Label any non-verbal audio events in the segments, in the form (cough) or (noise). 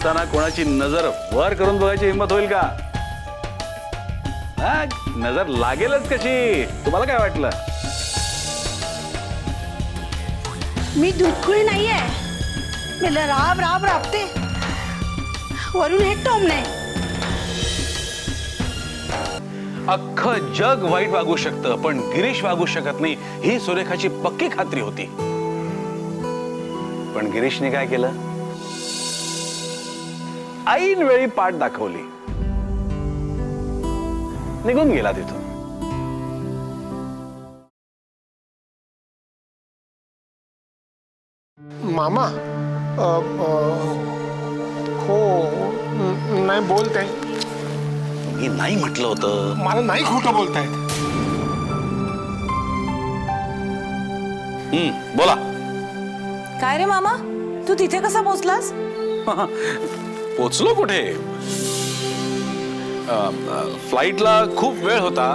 असताना कोणाची नजर वर करून बघायची हिंमत होईल का? हा, नजर लागेलच कशी? तुम्हाला काय वाटलं? मी दुधकुळी नाहीये. मी ल- राब राब राबते. वरून हे टोमणे. अख्खं जग वाईट वागू शकतं पण गिरीश वागू शकत नाही ही सुरेखाची पक्की खात्री होती. पण गिरीशने काय केलं? ऐन वेळी पाठ दाखवली. निघून गेला तिथून. मामा अ, अ, हो न- नाही बोलताय मी नाही म्हटलं होतं. मला नाही खोटं बोलतायत हम्म, बोला. काय रे मामा? तू तिथे कसा पोचलास? (laughs) पोचलो कुठे? फ्लाईटला खूप वेळ होता.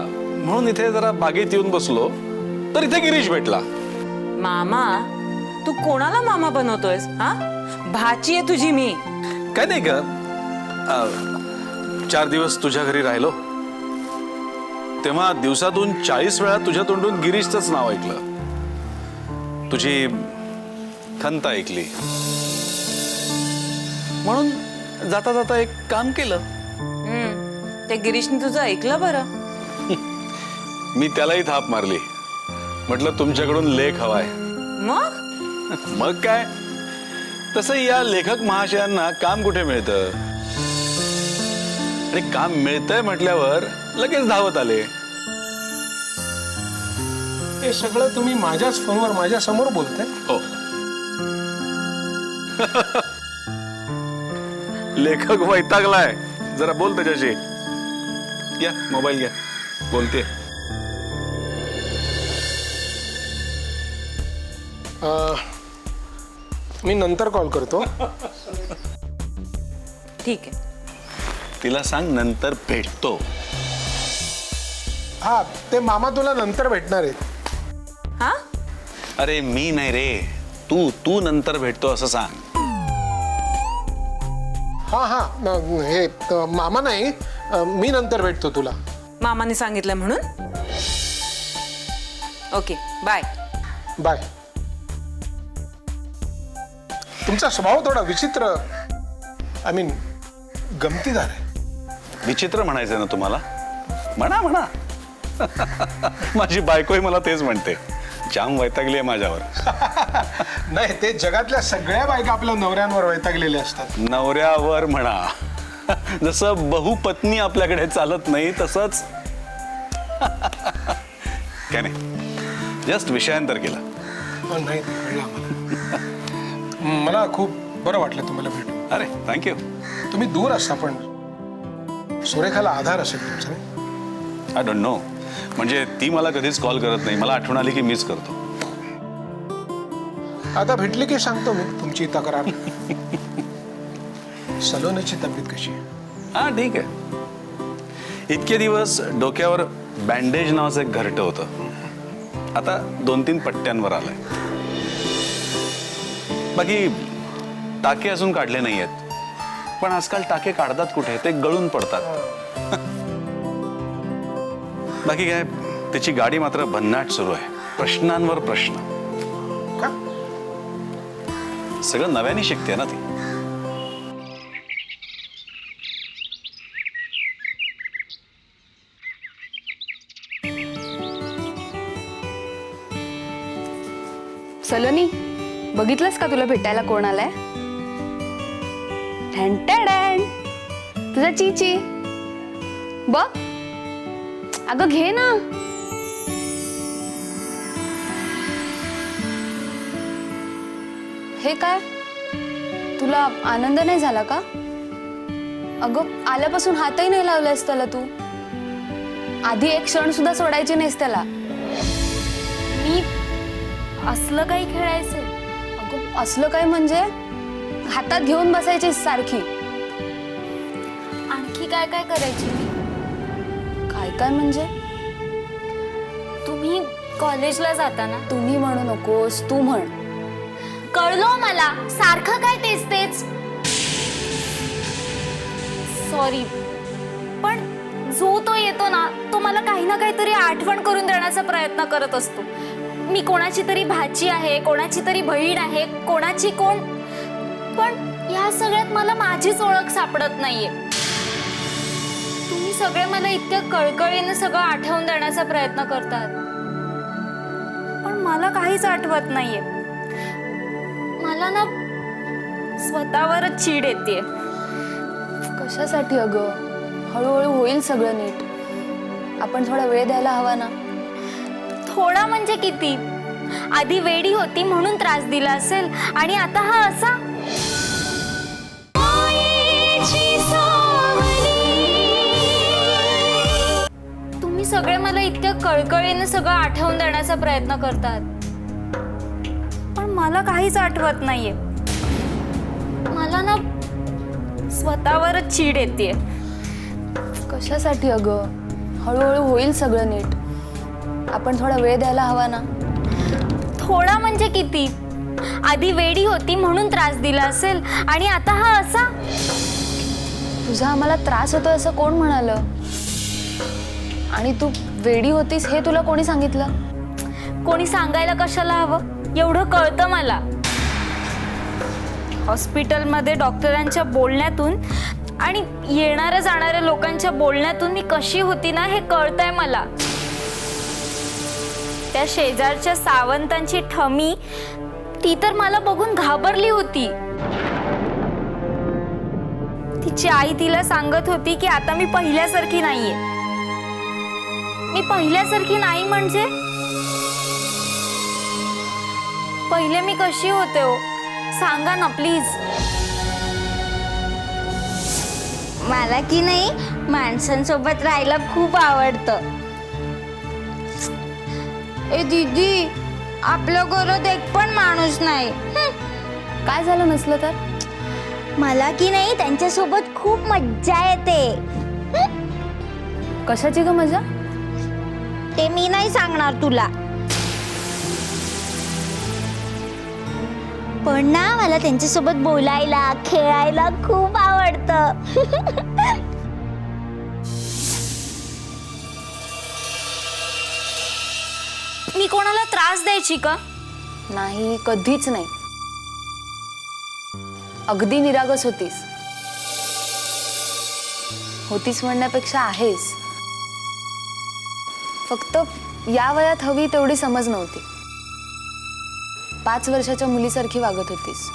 म्हणून इथे जरा बागेत येऊन बसलो. तर इथे गिरीश भेटला. मामा तू कोणाला मामा बनवतोयस हा? भाची आहे तुझी मी. काय नाही का चार दिवस तुझ्या घरी राहिलो. तेव्हा दिवसातून चाळीस वेळा तुझ्या तोंडून गिरीशच नाव ऐकलं. तुझी खंत ऐकली. म्हणून जाता जाता एक काम केलं. हम्म, ते गिरीशने तुझं ऐकलं बरं. (laughs) मी त्यालाही थाप मारली. म्हटलं तुमच्याकडून लेख हवाय. मग? (laughs) मग काय? तसं या लेखक महाशयांना काम कुठे मिळतं? आणि काम मिळतंय म्हटल्यावर लगेच धावत आले. हे सगळं तुम्ही माझ्याच फोनवर माझ्यासमोर बोलताय? हो. (laughs) लेखक वैतागलाय. जरा बोल त्याच्याशी. घ्या मोबाईल घ्या. बोलते. अ, मी नंतर कॉल करतो. ठीक आहे. तिला सांग नंतर भेटतो. हा ते मामा तुला नंतर भेटणार आहेत. हा? अरे मी नाही रे. तू तू नंतर भेटतो असं सांग. हा हा. हे अ, मामा नाही. अ, मी नंतर भेटतो तुला. मामाने सांगितलं म्हणून? Okay bye. बाय. तुमचा स्वभाव थोडा विचित्र आय मीन गमतीदार आहे. विचित्र म्हणायचंय ना तुम्हाला? म्हणा म्हणा. (laughs) माझी बायकोही मला तेच म्हणते. जाम वैतागली आहे माझ्यावर. (laughs) नाही ते जगातल्या सगळ्या बायका आपल्या नवऱ्यांवर वैतागलेल्या असतात. नवऱ्यावर म्हणा. जसं बहुपत्नी आपल्याकडे चालत नाही तसंच. काय नाही. जस्ट विषयांतर केलं. हो, नाही कळलं आम्हाला. मला खूप बरं वाटलं तुम्हाला भेटून. अरे थँक्यू तुम्ही दूर असता पण. सुरेखाला आधार असेल तुमचा नाही? आय डोंट नो म्हणजे ती मला कधीच कॉल करत नाही. मला आठवण आली की मीच करतो. आता भेटली की सांगतो मी तुमची तक्रार. (laughs) सलोनीची तब्येत कशी हा ठीक आहे. इतके दिवस डोक्यावर बँडेज नावाचं एक घरटं होतं. आता दोन तीन पट्ट्यांवर आलंय. बाकी टाके अजून काढले नाही आहेत पण आजकाल टाके काढतात कुठे? ते गळून पडतात. बाकी काय त्याची गाडी मात्र भन्नाट सुरू आहे. प्रश्नांवर प्रश्न. सगळं नव्याने शिकते ना ती. सलोनी बघितलंस का तुला भेटायला कोण आलाय? ठणठण. तुझा चीची. बघ. अगं घे ना. हे काय? तुला आनंद नाही झाला का? अगं आल्यापासून हातही नाही लावलायस त्याला तू. आधी एक क्षण सुद्धा सोडायचे नाहीस त्याला. मी असलं काही खेळायचं? अगं असलं काय म्हणजे? हातात घेऊन बसायची सारखी. आणखी काय काय करायची? काय काय म्हणजे? तुम्ही कॉलेजला जाताना? तुम्ही म्हणू नकोस तू म्हण. कळलो मला. सारखं काय तेच तेच? सॉरी पण जो तो येतो ना तो मला काही ना काहीतरी आठवण करून देण्याचा प्रयत्न करत असतो. मी कोणाची तरी भाची आहे कोणाची तरी बहीण आहे कोणाची कोण? पण या सगळ्यात मला माझीच ओळख सापडत नाहीये. तुम्ही सगळे मला इतक्या कळकळीने सगळं आठवून देण्याचा प्रयत्न करतात. पण मला काहीच आठवत नाहीये. मला ना स्वतःवरच चीड येते. कशासाठी अगं? हळूहळू होईल सगळं नीट. आपण थोडा वेळ द्यायला हवा ना? थोडा म्हणजे किती? आधी वेडी होती म्हणून त्रास दिला असेल. आणि आता हा असा? तुम्ही सगळे मला इतक्या कळकळीने सगळं आठवून देण्याचा प्रयत्न करतात. मला काहीच आठवत नाहीये. मला ना स्वतःवरच चीड येते कशासाठी अगं? हळूहळू होईल सगळं नीट. आपण थोडा वेळ द्यायला हवा ना? थोडा म्हणजे किती? आधी वेडी होती म्हणून त्रास दिला असेल आणि आता हा असा? तुझा आम्हाला त्रास होतोय असं कोण म्हणालं? आणि तू वेडी होतीस हे तुला कोणी सांगितलं? कोणी सांगायला कशाला हवं? एवढं कळतं मला. हॉस्पिटलमध्ये डॉक्टरांच्या बोलण्यातून आणि येणाऱ्या जाणाऱ्या लोकांच्या बोलण्यातून मी कशी होती ना हे कळतंय मला. त्या शेजारच्या सावंतांची ठमी ती तर मला बघून घाबरली होती. तिची आई तिला सांगत होती की आता मी पहिल्यासारखी नाहीये. मी पहिल्यासारखी नाही म्हणजे? पहिले मी कशी होते हो? सांगा ना प्लीज मला की नाही माणसांसोबत राहायला खूप आवडतं. ए दीदी आपलं घरात एक पण माणूस नाही. हं. काय झालं नसलं तर? मला की नाही त्यांच्यासोबत खूप मज्जा येते. कशाची ग मजा? ते मी नाही सांगणार तुला. पण ना मला त्यांच्यासोबत बोलायला खेळायला खूप आवडतं. (laughs) मी कोणाला त्रास द्यायची का? नाही कधीच नाही. अगदी निरागस होतीस. होतीस म्हणण्यापेक्षा आहेस. फक्त या वयात हवी तेवढी समज नव्हती. पाच वर्षाच्या मुलीसारखी वागत होतीस.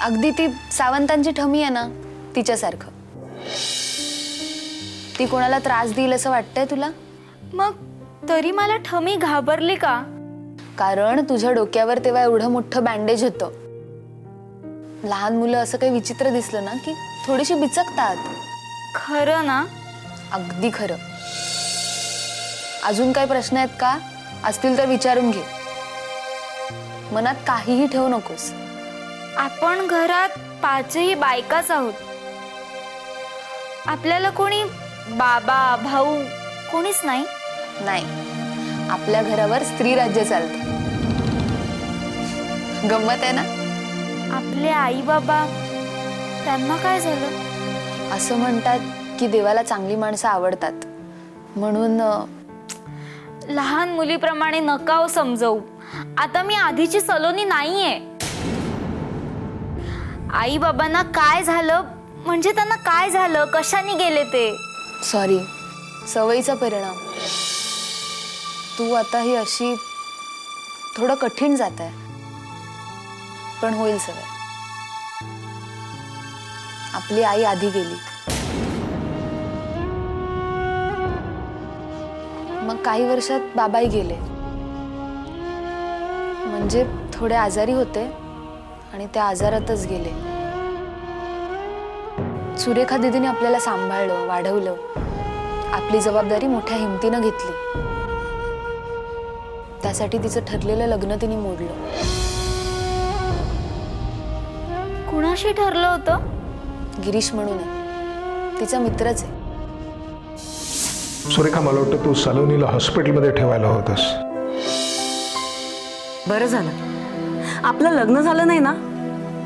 अगदी ती सावंतांची ठमी आहे ना तिच्यासारखं. ती कोणाला त्रास देईल असं वाटतंय तुला? मग तरी मला ठमी घाबरली का? कारण तुझ्या डोक्यावर तेव्हा एवढं मोठं बँडेज होतं. लहान मुलं असं काही विचित्र दिसलं ना की थोडीशी बिचकतात. खरं ना? अगदी खरं. अजून काही प्रश्न आहेत का? असतील तर विचारून घे. मनात काहीही ठेवू नकोस. आपण घरात पाचही बायकाच आहोत. आपल्याला कोणी बाबा भाऊ कोणीच नाही. नाही. आपल्या घरावर स्त्री राज्य चालतं. गंमत आहे ना? आपले आई बाबा त्यांना काय झालं? असं म्हणतात की देवाला चांगली माणसं आवडतात. म्हणून अं, लहान मुलीप्रमाणे नकाव समजवू. आता मी आधीची सलोनी नाहीये. आई बाबांना काय झालं? म्हणजे त्यांना काय झालं? कशाने गेले ते? सॉरी सवयीचा परिणाम. तू आता ही अशी थोडं कठीण जात आहे पण होईल सवय आपली आई आधी गेली. मग काही वर्षात बाबाही गेले. म्हणजे थोडे आजारी होते आणि त्या आजारातच गेले. सुरेखा दिदीने आपल्याला सांभाळलं वाढवलं. आपली जबाबदारी मोठ्या हिमतीनं घेतली. त्यासाठी तिचं ठरलेलं लग्न तिने मोडलं. कुणाशी ठरलं होतं? गिरीश म्हणून. आहे तिचा मित्रच आहे. सुरेखा मला वाटतं तू सलोनीला हॉस्पिटलमध्ये ठेवायला होतस. बरं झालं. आपलं लग्न झालं नाही ना?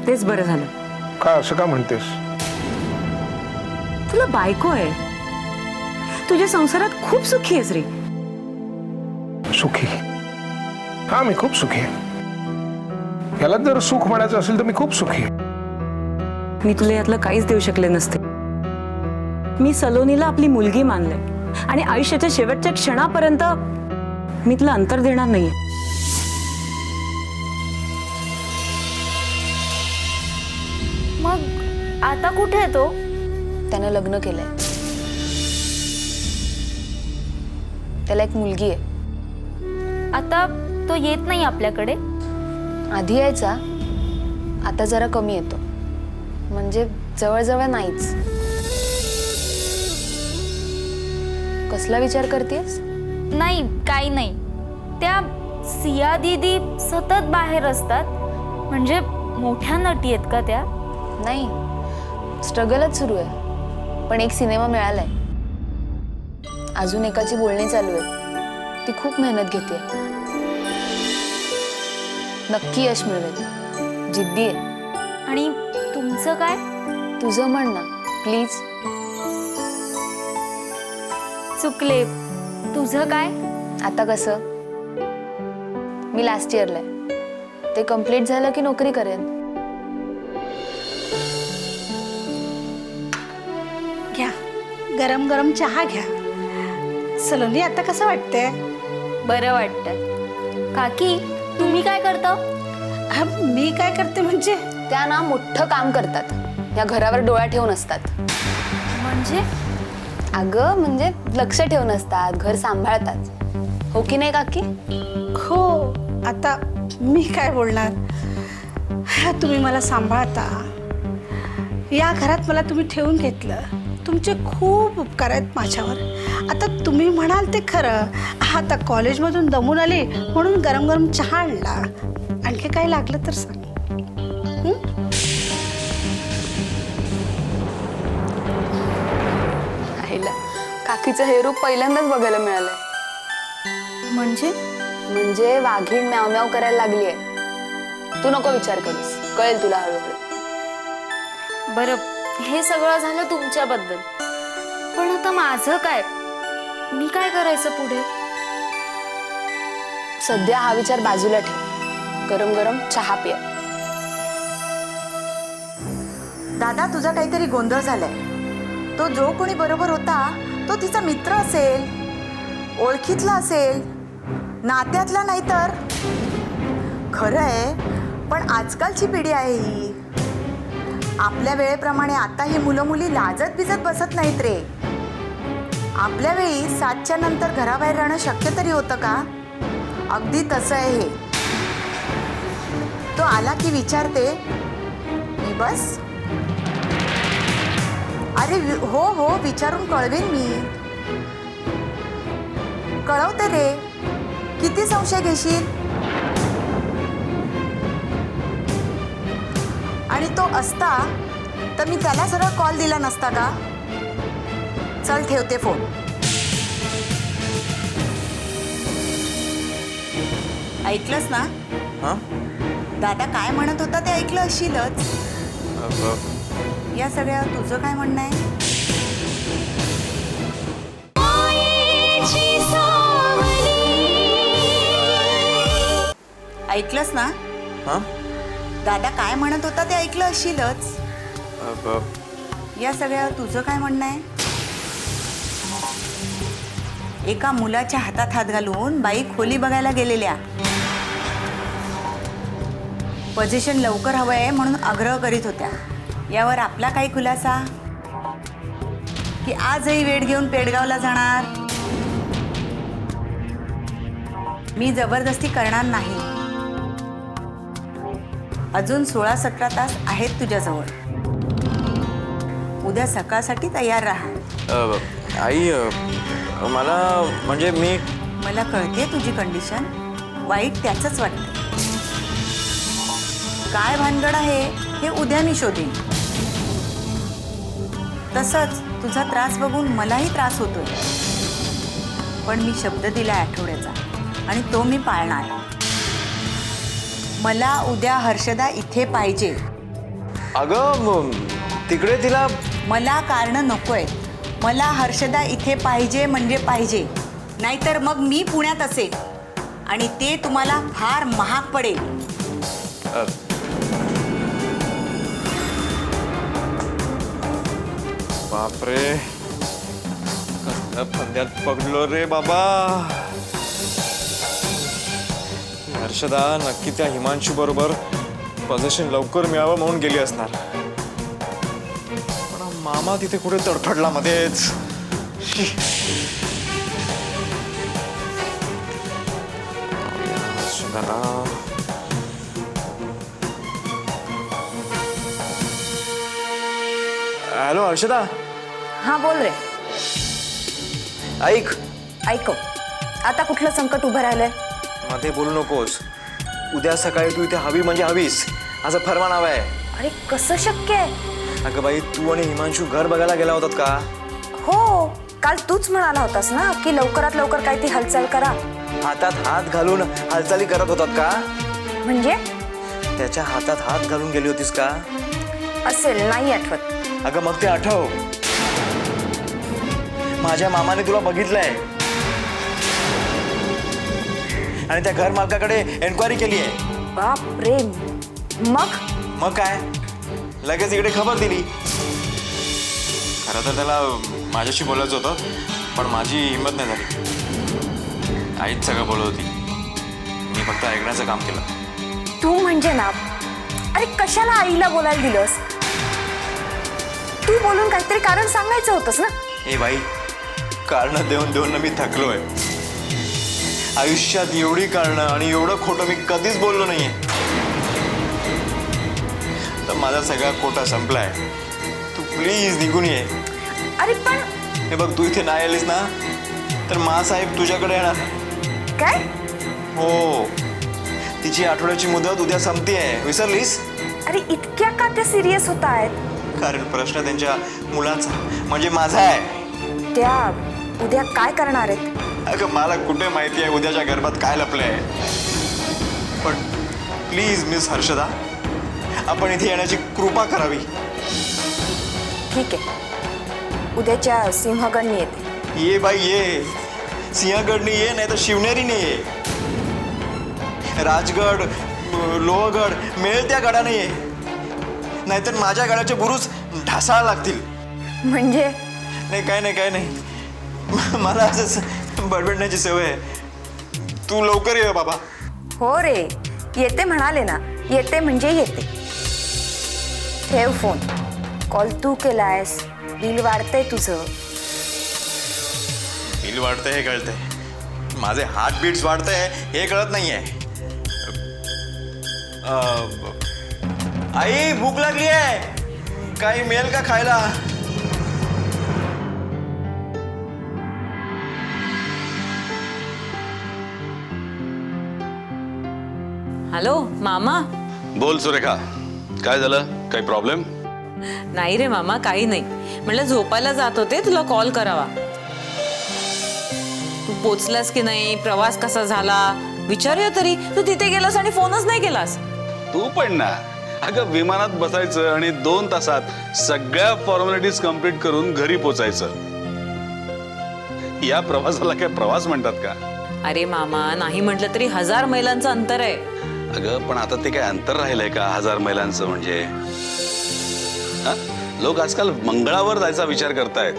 तेच बरं झालं. का असं का म्हणतेस? तुला बायको आहे. तुझ्या संसारात खूप सुखी आहेस रे. सुखी? हा मी खूप सुखी आहे. याला जर सुख म्हणायचं असेल तर मी खूप सुखी आहे. मी तुला यातलं काहीच देऊ शकले नसते. मी सलोनीला आपली मुलगी मानले. आणि आयुष्याच्या शेवटच्या क्षणापर्यंत मी तुला अंतर देणार नाहीये. आता कुठे आहे तो? त्यानं लग्न केलंय. त्याला एक मुलगी आहे. आता तो येत नाही आपल्याकडे? आधी यायचा आता जरा कमी येतो. म्हणजे जवळजवळ नाहीच. कसला विचार करतेस? नाही काही नाही. त्या सिया दीदी सतत बाहेर असतात. म्हणजे मोठ्या नटी आहेत का त्या? नाही. स्ट्रगलच सुरू आहे. पण एक सिनेमा मिळालाय. अजून एकाची बोलणी चालू आहे. ती खूप मेहनत घेते. नक्की यश मिळवेल. जिद्दी आहे. आणि तुमचं काय? तुझं म्हण ना प्लीज. चुकले. तुझं काय? आता कसं? मी लास्ट इयरला आहे. ते कंप्लीट झालं की नोकरी करेन? गरम गरम चहा घ्या. सलोनी आता कसं वाटतंय? बरं वाटतं. काकी तुम्ही काय करता? हा, मी काय करते म्हणजे? त्या ना मोठं काम करतात. या घरावर डोळा ठेवून असतात. म्हणजे? अगं म्हणजे लक्ष ठेवून असतात घर सांभाळतात. हो की नाही काकी? हो आता मी काय बोलणार? हा, तुम्ही मला सांभाळता. या घरात मला तुम्ही ठेवून घेतलं. तुमचे खूप उपकार आहेत माझ्यावर. आता तुम्ही म्हणाल ते खरं. आता कॉलेजमधून दमून आली म्हणून गरम गरम चहा आणला. आणखी काही लागलं तर सांग. काकीचं हे रूप पहिल्यांदाच बघायला मिळालंय. म्हणजे? म्हणजे वाघीण म्याव म्याव करायला लागली आहे तू नको विचार करूस. कळेल तुला हळूहळू. बरं हे सगळं झालं तुमच्याबद्दल. पण आता माझं काय? मी काय करायचं पुढे? सध्या हा विचार बाजूला ठेव. गरम गरम चहा पिया. दादा तुझा काहीतरी गोंधळ झालाय. तो जो कोणी बरोबर होता तो तिचा मित्र असेल ओळखीतला असेल नात्यातला नाही तर खरं आहे पण आजकालची पिढी आहे ही. आपल्या वेळेप्रमाणे आता ही मुलं मुली लाजत बिजत बसत नाहीत रे. आपल्या वेळी सातच्या नंतर घराबाहेर राहणं शक्य तरी होतं का? अगदी तसं आहे हे. तो आला की विचारते मी बस? अरे वि- हो हो विचारून कळवेन मी. कळवते रे. किती संशय घेशील? तो असता तर मी त्याला सरळ कॉल दिला नसता का? चल ठेवते फोन ऐकलंस ना? हां? दादा काय म्हणत होता ते ऐकलं असशीलच. या सगळ्या तुझं काय म्हणणं आहे? ऐकलंस ना? हां? दादा काय म्हणत होता ते ऐकलं असशीलच. या सगळ्या तुझं काय म्हणणं आहे? एका मुलाच्या हातात हात घालून बाई खोली बघायला गेलेल्या. पोझिशन लवकर हवं आहे म्हणून आग्रह करीत होत्या. यावर आपला काही खुलासा? की आजही वेळ घेऊन पेडगावला जाणार? मी जबरदस्ती करणार नाही. अजून सोळा सतरा तास आहेत तुझ्याजवळ. उद्या सकाळसाठी तयार राहा. आई अ, मला म्हणजे मी मला कळते तुझी कंडिशन वाईट त्याचंच वाटतं. काय भानगड आहे हे उद्या मी शोधेन. तसंच तुझा त्रास बघून मलाही त्रास होतोय. पण मी शब्द दिला आठवड्याचा आणि तो मी पाळणार. मला उद्या हर्षदा इथे पाहिजे. अगं तिकडे तिला मला कारण नकोय. मला हर्षदा इथे पाहिजे म्हणजे पाहिजे. नाहीतर मग मी पुण्यात असेल. आणि ते तुम्हाला फार महाग पडेल. बापरे. पडलो रे बाबा. हर्षदा नक्की त्या हिमांशू बरोबर पोझिशन लवकर मिळावं म्हणून गेली असणार. पण मामा तिथे कुठे तडफडला मध्येच? हॅलो हर्षदा. हा बोल रे. ऐक. ऐकव. आता कुठलं संकट उभं राहिलंय? मध्ये बोलू नकोस. उद्या सकाळी तू इथे हवी म्हणजे हवीस. असं फरमान हवं आहे. अरे कसं शक्य आहे? अगं बाई तू आणि हिमांशू घर बघायला गेला होतात का? हो काल तूच म्हणाला होतास ना की लवकरात लवकर काय ती हालचाल करा. हातात हात घालून हालचाली करत होतात का? म्हणजे? त्याच्या हातात हात घालून गेली होतीस का? असेल नाही आठवत. अगं मग ते आठव. माझ्या मामाने तुला बघितलंय. आणि त्या घर मालकाकडे एन्क्वायरी केली आहे. बाप रे मग? मग काय? लगेच इकडे खबर दिली. खरं तर त्याला माझ्याशी बोलायचं होतं पण माझी हिंमत नाही झाली. आईच सगळं बोलत होती. मी फक्त ऐकण्याचं काम केलं. तू म्हणजे ना अरे कशाला आईला बोलायला दिलंस? तू बोलून काहीतरी कारण सांगायचं होतंस ना? ए बाई कारणं देऊन देऊन ना मी थकलोय. आयुष्यात एवढी कारणं आणि एवढं खोटं मी कधीच बोललो नाहीये. तर माझा सगळा कोटा संपलाय. तू प्लीज निघून ये. अरे पण हे बघ तू इथे नाही आलीस ना तर मासाहेब तुझ्याकडे येणार. काय? हो. तिची आठवड्याची मुदत उद्या संपतीये. विसरलीस? अरे इतक्या का त्या सिरियस होत आहेत? कारण प्रश्न त्यांच्या मुलाचा म्हणजे माझा आहे. त्या उद्या काय करणार आहेत? अगं मला कुठे माहिती आहे? उद्याच्या गर्भात काय लपलंय? पण प्लीज मिस हर्षदा आपण इथे येण्याची कृपा करावी. ठीक आहे. उद्याच्या सिंहगणनी येते. ये बाई ये. सिंहगडनी ये नाही तर शिवनेरीने ये. राजगड लोहगड मिळेल त्या गडाने ये. नाहीतर माझ्या गडाचे बुरुज ढासाळा लागतील. म्हणजे? नाही काय नाही काय नाही. मला असंच बडबडण्याची सवय आहे. तू लवकर ये बाबा. हो रे. येते म्हणाले ना. येते म्हणजे येते. ठेव फोन. कॉल तू केलायस. बिल वाढतंय तुझं. बिल वाढतंय हे कळतंय. माझे हार्ट बीट्स वाढतंय हे कळत नाहीये. अं, आई भूक लागली आहे काही मिळेल का खायला? हॅलो मामा? बोल सुरेखा. काय झालं? काही प्रॉब्लेम नाही रे मामा काही नाही. म्हणलं झोपायला जात होते तुला कॉल करावा. तू पोचलास की नाही? प्रवास कसा झाला? विचारूया तरी. तू तिथे गेलास आणि फोनच नाही केलास. तू पण ना. अगं विमानात बसायचं आणि दोन तासात सगळ्या फॉर्मॅलिटीज कंप्लीट करून घरी पोचायचं. या प्रवासाला काय प्रवास म्हणतात का? अरे मामा नाही म्हटलं तरी हजार मैलांचं अंतर आहे. अगं पण आता ते काय अंतर राहिलंय का हजार मैलांचं म्हणजे? हा? लोक आजकाल मंगळावर जायचा विचार करतायत.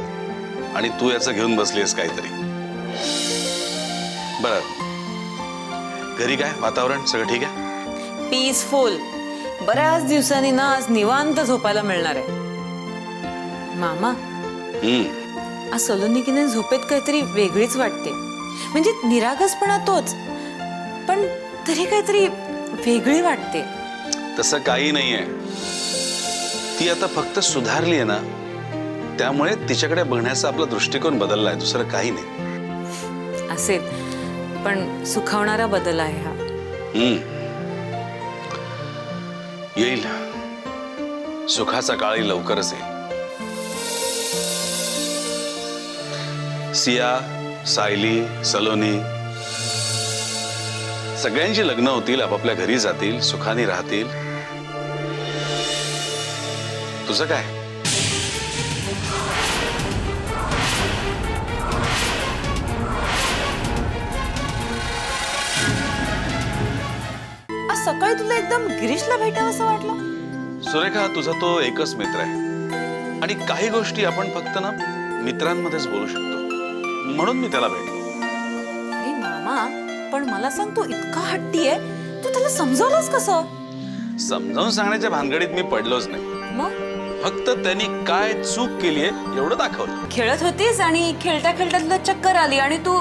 आणि तू याचं घेऊन बसलीस काहीतरी. बर. घरी काय? वातावरण? सगळं ठीक आहे? पीसफुल बऱ्याच दिवसांनी ना आज निवांत झोपायला मिळणार आहे. मामा हम्म. आज सलोनिकीने झोपेत काहीतरी वेगळीच वाटते. म्हणजे निरागसपणा तोच. पण तरी काहीतरी वेगळी वाटते. तसं काही नाहीये. ती आता फक्त सुधारली आहे ना. त्यामुळे तिच्याकडे बघण्याचा आपला दृष्टिकोन बदललाय दुसरं काही नाही. असेल. पण सुखावणारा बदल आहे हा. हम्म. येईल. सुखाचा काळही लवकरच येईल. सिया सायली सलोनी सगळ्यांची लग्न होतील आपापल्या घरी जातील सुखाने राहतील. तुझं काय? आज सकाळी तुला एकदम गिरीशला भेटावं असं वाटलं? सुरेखा तुझा तो एकच मित्र आहे. आणि काही गोष्टी आपण फक्त ना मित्रांमध्येच बोलू शकतो. म्हणून मी त्याला भेटलो. मला सांग तू इतका हट्टी आहे? तू त्याला समजावलंस कसं? समजावून सांगण्याच्या भानगडीत मी पडलोच नाही. मग? फक्त त्यांनी काय चूक केली आहे एवढं दाखवलं. खेळत होतीस आणि खेळता खेळता तुला चक्कर आली आणि तू